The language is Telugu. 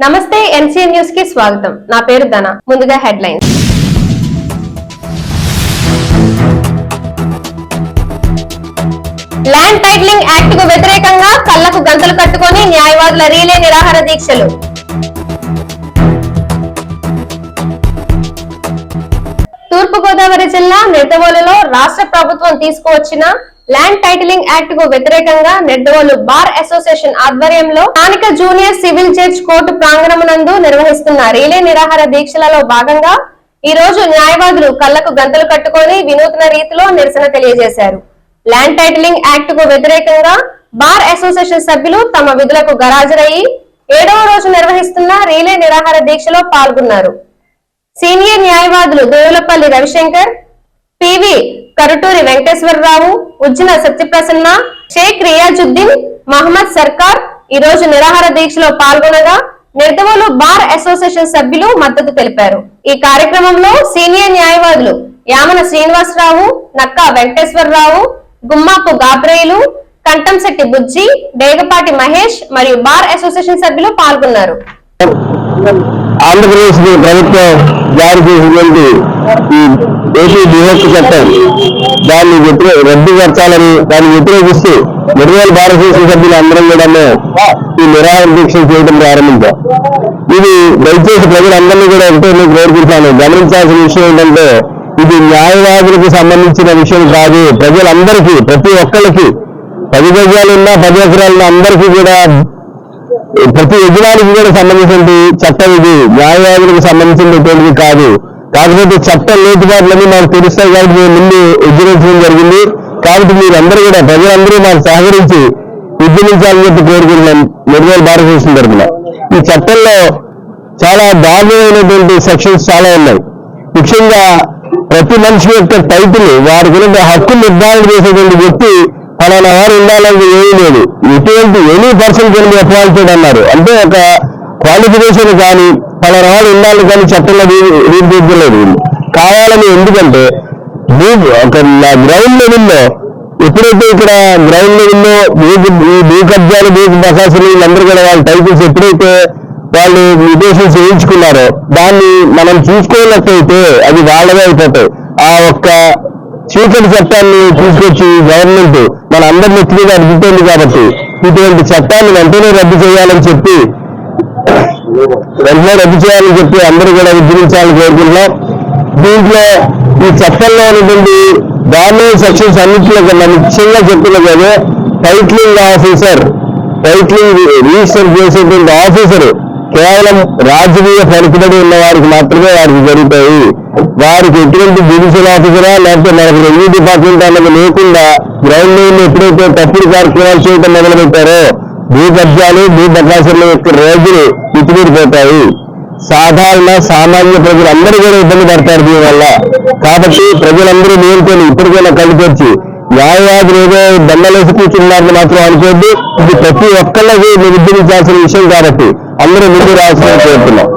నమస్తే ఎన్సీఎన్ న్యూస్కి స్వాగతం. నా పేరు ధన. ముందుగా హెడ్ లైన్స్ ల్యాండ్ టైటిలింగ్ యాక్ట్కు వ్యతిరేకంగా కళ్ళకు గంతలు కట్టుకొని న్యాయవాదుల రీలే నిరాహార దీక్షలు. తూర్పుగోదావరి జిల్లా నిర్దవోలులో రాష్ట్ర ప్రభుత్వం తీసుకువచ్చిన ల్యాండ్ టైటిలింగ్ యాక్ట్కు వ్యతిరేకంగా నిర్దవోలు బార్ అసోసియేషన్ ఆధ్వర్యంలో స్థానిక జూనియర్ సివిల్ జడ్జ్ కోర్టు ప్రాంగణమునందు నిర్వహిస్తున్న రీలే నిరాహార దీక్షలలో భాగంగా ఈ రోజు న్యాయవాదులు కళ్ళకు గంతలు కట్టుకొని వినూత్న రీతిలో నిరసన తెలియజేశారు. ల్యాండ్ టైటిలింగ్ యాక్ట్కు వ్యతిరేకంగా బార్ అసోసియేషన్ సభ్యులు తమ విధులకు గరాజరయ్యి ఏడవ రోజు నిర్వహిస్తున్న రీలే నిరాహార దీక్షలో పాల్గొన్నారు. సీనియర్ న్యాయవాదులు దేవులపల్లి రవిశంకర్ పివి కరుటూరి వెంకటేశ్వరరావు ఉజ్జిన సత్యప్రసన్న షేక్ రియాజుద్దీన్ మహమ్మద్ సర్కార్ ఈ రోజు నిరాహార దీక్షలో పాల్గొనగా నిర్దవోలు బార్ అసోసియేషన్ సభ్యులు మద్దతు తెలిపారు. ఈ కార్యక్రమంలో సీనియర్ న్యాయవాదులు యామన శ్రీనివాసరావు నక్కా వెంకటేశ్వరరావు గుమ్మాపు గాబ్రేయులు కంటంశెట్టి బుజ్జి డేగపాటి మహేష్ మరియు బార్ అసోసియేషన్ సభ్యులు పాల్గొన్నారు. ఆంధ్రప్రదేశ్ ప్రభుత్వం జారీ చేసినటువంటి ఈ ఏపీ విభక్తి చట్టం దాన్ని వ్యతిరే రద్దు పరచాలని దాన్ని వ్యతిరేకిస్తూ నిర్మల్ భారతదేశ సభ్యులు అందరం కూడా ఈ నిరాహార దీక్షలు చేయడం ప్రారంభించాం. ఇది దయచేసి ప్రజలందరినీ కూడా ఎంతో నేను కోరుకుంటాను గమనించాల్సిన విషయం ఏంటంటే ఇది న్యాయవాదులకు సంబంధించిన విషయం కాదు. ప్రజలందరికీ ప్రతి ఒక్కరికి పది గజాలున్నా పది ఎకరాలున్నా అందరికీ కూడా ప్రతి యజమానికి కూడా సంబంధించినటువంటి చట్టం ఇది. న్యాయవాదులకు సంబంధించినటువంటిది కాదు. కాకపోతే చట్టం లోతుబాట్లన్నీ మాకు తెలుస్తాయి కాబట్టి మేము ముందు ఉద్యమించడం జరిగింది. కాబట్టి మీరందరూ కూడా ప్రజలందరూ మాకు సహకరించి ఉద్యమించాలని చెప్పి కోరుకుంటున్నాం. నిర్మల్ భారతదేశం తరఫున. ఈ చట్టంలో చాలా దారుణమైనటువంటి సెక్షన్స్ చాలా ఉన్నాయి. ముఖ్యంగా ప్రతి మనిషి యొక్క టైటిల్ వారి గురించి హక్కు నిర్ధారణ చేసేటువంటి వ్యక్తి ఫలానా వారు ఉండాలని ఏమీ లేదు. ఇటువంటి any person can be appointed అన్నారు. అంటే ఒక క్వాలిఫికేషన్ కానీ ఫలానా వారు ఉండాలి కానీ చట్టంలో రూపుదిద్దలేదు కావాలని ఎందుకంటే భూ ఒక గ్రౌండ్ లెవెల్లో ఎప్పుడైతే ఇక్కడ గ్రౌండ్ లెవెల్లో భూ ఈ భూ కబ్జాలు భూ బకాసులు వీళ్ళందరూ కూడా వాళ్ళ టైటిల్స్ ఎప్పుడైతే వాళ్ళు మ్యూటేషన్స్ చేయించుకున్నారో దాన్ని మనం చూసుకోలేకపోతే అది వాళ్ళదే అయిపోతాయి. ఆ ఒక్క చీకటి చట్టాన్ని తీసుకొచ్చి గవర్నమెంట్ మన అందరి నెత్తి మీద అడుగుతుంది కాబట్టి ఇటువంటి చట్టాన్ని వెంటనే రద్దు చేయాలని చెప్పి వెంటనే రద్దు చేయాలని చెప్పి అందరూ కూడా ఉద్యమించాలని కోరుకుంటున్నాం. దీంట్లో ఈ చట్టంలో ఉన్నటువంటి దాని సెక్షన్స్ అన్నింటిలో కన్నా ముఖ్యంగా చెప్తున్నది అదే టైట్లింగ్ ఆఫీసర్ టైట్లింగ్ రిజిస్టర్ చేసేటువంటి ఆఫీసర్ కేవలం రాజకీయ పలుకుబడి ఉన్న వారికి మాత్రమే వారికి జరుగుతాయి. వారికి ఎటువంటి జ్యుడిషియల్ ఆఫీసరా లేకపోతే మనకు రెవెన్యూ డిపార్ట్మెంట్ అన్నది లేకుండా గ్రౌండ్ లెవెల్ ఎప్పుడైతే తప్పుడు కార్యక్రమాలు చేయడం మొదలుపెట్టారో భూ కబ్జాలు భూ బకాసుల యొక్క రోజులు మితిమీరిపోతాయి సాధారణ సామాన్య ప్రజలు అందరూ కూడా ఇబ్బంది పడతారు దీని వల్ల కాబట్టి ప్రజలందరూ మేల్కొని ఇప్పటికైనా కలిపొచ్చి న్యాయవాదులు ఏదో దండలేసి కూర్చున్నారని మాత్రం అనుకోద్దు ఇది ప్రతి ఒక్కళ్ళకి మీరు విషయం కాబట్టి అందరూ ముందు రావాల్సిన కోరుతున్నాం.